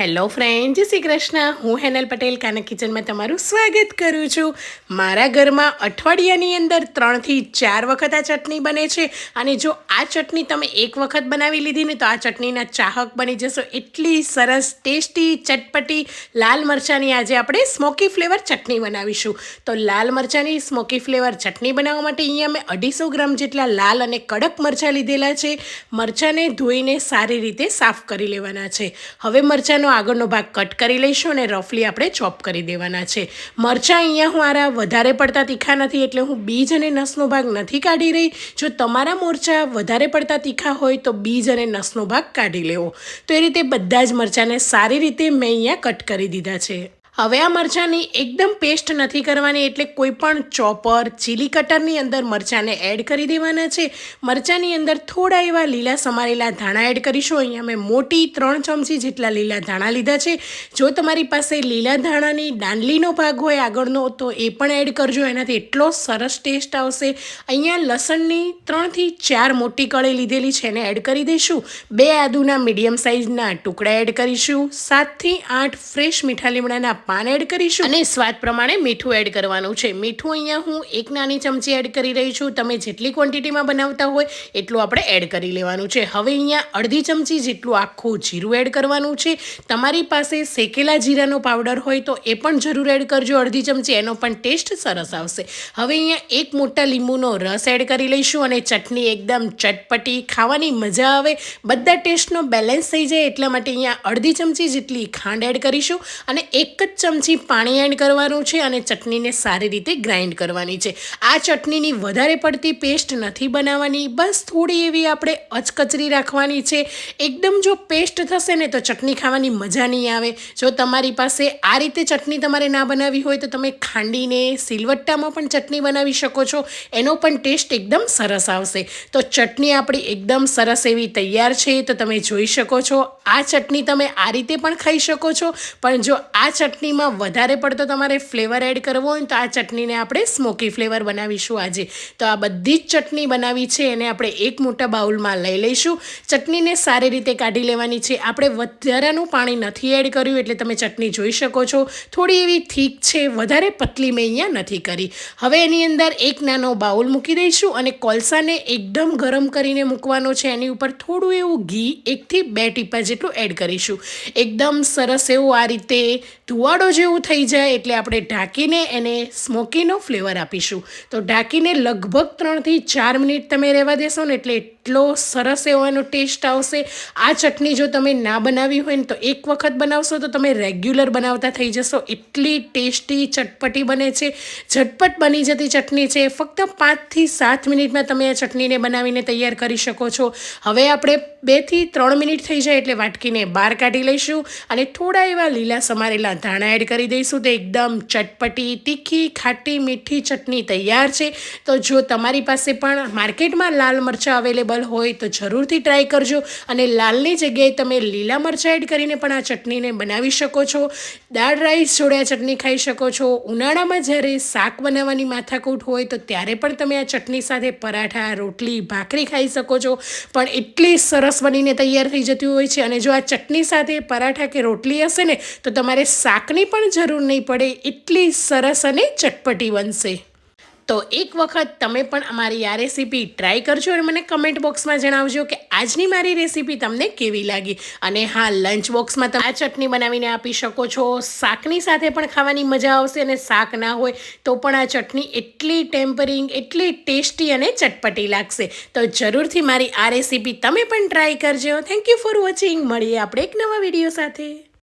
Hello friend જય શ્રી કૃષ્ણ. હું હેનલ પટેલ, કાના કિચનમાં તમારું સ્વાગત કરું છું. મારા ઘરમાં અઠવાડિયાની અંદર ત્રણથી ચાર વખત આ ચટણી બને છે. અને જો આ ચટણી તમે એક વખત બનાવી લીધી ને તો આ ચટણીના ચાહક બની જશો. એટલી સરસ, ટેસ્ટી, ચટપટી લાલ મરચાંની આજે આપણે સ્મોકી ફ્લેવર ચટણી બનાવીશું. તો લાલ મરચાંની સ્મોકી ફ્લેવર ચટણી બનાવવા માટે અહીંયા મેં અઢીસો ગ્રામ જેટલા લાલ અને કડક મરચાં લીધેલા છે. મરચાંને ધોઈને સારી રીતે સાફ કરી લેવાના છે. હવે મરચાંનો આગળનો ભાગ કટ કરી લઈશું અને રફલી આપણે ચોપ કરી દેવાના છે. મરચાં અહીંયા હું આરા વધારે પડતા તીખા નથી, એટલે હું બીજ અને નસનો ભાગ નથી કાઢી રહી. જો તમારા મોરચા વધારે પડતા તીખા હોય, તો બીજ અને નસનો ભાગ કાઢી લેવો. તો એ રીતે બધા જ મરચાંને સારી રીતે મેં અહીંયા કટ કરી દીધા છે. હવે આ મરચાંની એકદમ પેસ્ટ નથી કરવાની એટલે કોઈ પણ ચોપર ચીલી કટરની અંદર મરચાંને એડ કરી દેવાના છે. મરચાંની અંદર થોડા એવા લીલા સમારેલા ધાણા એડ કરીશું. અહીંયા મેં મોટી ત્રણ ચમચી જેટલા લીલા ધાણા લીધા છે. જો તમારી પાસે લીલા ધાણાની દાંડલીનો ભાગ હોય આગળનો, તો એ પણ એડ કરજો. એનાથી એટલો સરસ ટેસ્ટ આવશે. અહીંયા લસણની ત્રણથી ચાર મોટી કળી લીધેલી છે, એને એડ કરી દઈશું. બે આદુના મીડિયમ સાઇઝના ટુકડા એડ કરીશું. સાતથી આઠ ફ્રેશ મીઠા લીમડાના પાન એડ કરીશું? અને સ્વાદ પ્રમાણે મીઠું એડ કરવાનું છે. મીઠું અહીંયા હું એક નાની ચમચી એડ કરી રહી છું. તમે જેટલી ક્વોન્ટિટીમાં બનાવતા હોય, એટલું આપણે એડ કરી લેવાનું છે. હવે અહીંયા અડધી ચમચી જેટલું આખું જીરું એડ કરવાનું છે. તમારી પાસે શેકેલા જીરાનો પાવડર હોય તો એ પણ જરૂર એડ કરજો. અડધી ચમચી, એનો પણ ટેસ્ટ સરસ આવશે. હવે અહીંયા એક મોટા લીંબુનો રસ એડ કરી લઈશું અને ચટણી એકદમ ચટપટી, ખાવાની મજા આવે. બધા ટેસ્ટનો બેલેન્સ થઈ જાય એટલા માટે અહીંયા અડધી ચમચી જેટલી ખાંડ એડ કરીશું અને એક જ ચમચી પાણી એડ કરવાનું છે અને ચટણીને સારી રીતે ગ્રાઇન્ડ કરવાની છે. આ ચટણીની વધારે પડતી પેસ્ટ નથી બનાવવાની, બસ થોડી એવી આપણે અચકચરી રાખવાની છે. એકદમ જો પેસ્ટ થશે ને તો ચટણી ખાવાની મજા નહીં આવે. જો તમારી પાસે આ રીતે ચટણી તમારે ના બનાવવી હોય તો તમે ખાંડીને સિલવટ્ટામાં પણ ચટણી બનાવી શકો છો. એનો પણ ટેસ્ટ એકદમ સરસ આવશે. તો ચટણી આપણી એકદમ સરસ એવી તૈયાર છે તો તમે જોઈ શકો છો. આ ચટણી તમે આ રીતે પણ ખાઈ શકો છો. પણ જો આ ચટણી ચટણીમાં વધારે પડતો તમારે ફ્લેવર એડ કરવો હોય તો આ ચટણીને આપણે સ્મોકી ફ્લેવર બનાવીશું આજે. તો આ બધી જ ચટણી બનાવી છે, એને આપણે એક મોટા બાઉલમાં લઈ લઈશું. ચટણીને સારી રીતે કાઢી લેવાની છે. આપણે વધારાનું પાણી નથી એડ કર્યું એટલે તમે ચટણી જોઈ શકો છો. થોડી એવી થીક છે, વધારે પતલી મેં અહીંયા નથી કરી. હવે એની અંદર એક નાનો બાઉલ મૂકી દઈશું અને કોલસાને એકદમ ગરમ કરીને મૂકવાનો છે. એની ઉપર થોડું એવું ઘી, એકથી બે ટીપા જેટલું એડ કરીશું. એકદમ સરસ એવું આ રીતે ધુવાડો ધુમાડો જેવું થઈ જાય એટલે આપણે ઢાંકીને એને સ્મોકીનો ફ્લેવર આપીશું. તો ઢાંકીને લગભગ ત્રણથી ચાર મિનિટ તમે રહેવા દેશો ને એટલે એટલો સરસ એવો એનો ટેસ્ટ આવશે. આ ચટણી જો તમે ના બનાવી હોય ને તો એક વખત બનાવશો તો તમે રેગ્યુલર બનાવતા થઈ જશો. એટલી ટેસ્ટી ચટપટી બને છે. ઝટપટ બની જતી ચટણી છે. ફક્ત પાંચથી સાત મિનિટમાં તમે આ ચટણીને બનાવીને તૈયાર કરી શકો છો. હવે આપણે બેથી ત્રણ મિનિટ થઈ જાય એટલે વાટકીને બહાર કાઢી લઈશું અને થોડા એવા લીલા સમારેલા ધાણા એડ કરી દઈશું તો એકદમ ચટપટી, તીખી, ખાટી, મીઠી ચટણી તૈયાર છે. તો જો તમારી પાસે પણ માર્કેટમાં લાલ મરચાં અવેલેબલ હોય તો જરૂરથી ટ્રાય કરજો. અને લાલની જગ્યાએ તમે લીલા મરચાં એડ કરીને પણ આ ચટણીને બનાવી શકો છો. દાળ રાઈસ જોડે આ ચટણી ખાઈ શકો છો. ઉનાળામાં જ્યારે શાક બનાવવાની માથાકૂટ હોય તો ત્યારે પણ તમે આ ચટણી સાથે પરાઠા, રોટલી, ભાખરી ખાઈ શકો છો. પણ એટલી સરસ બનીને તૈયાર થઈ જતી હોય છે. અને જો આ ચટણી સાથે પરાઠા કે રોટલી હશે ને, તો તમારે શાકની પણ જરૂર નહીં પડે, એટલી સરસ અને ચટપટી બનશે. તો એક વખત તમે પણ અમારી આ રેસીપી ટ્રાય કરજો અને મને કમેન્ટ બોક્સમાં જણાવજો કે આજની મારી રેસીપી તમને કેવી લાગી. અને હા, લંચ બોક્સમાં તમે આ ચટણી બનાવીને આપી શકો છો. શાકની સાથે પણ ખાવાની મજા આવશે અને શાક ના હોય તો પણ આ ચટણી એટલી ટેમ્પરિંગ, એટલી ટેસ્ટી અને ચટપટી લાગશે. તો જરૂરથી મારી આ રેસીપી તમે પણ ટ્રાય કરજો. થેન્ક યુ ફોર વોચિંગ મળીએ આપણે એક નવા વીડિયો સાથે.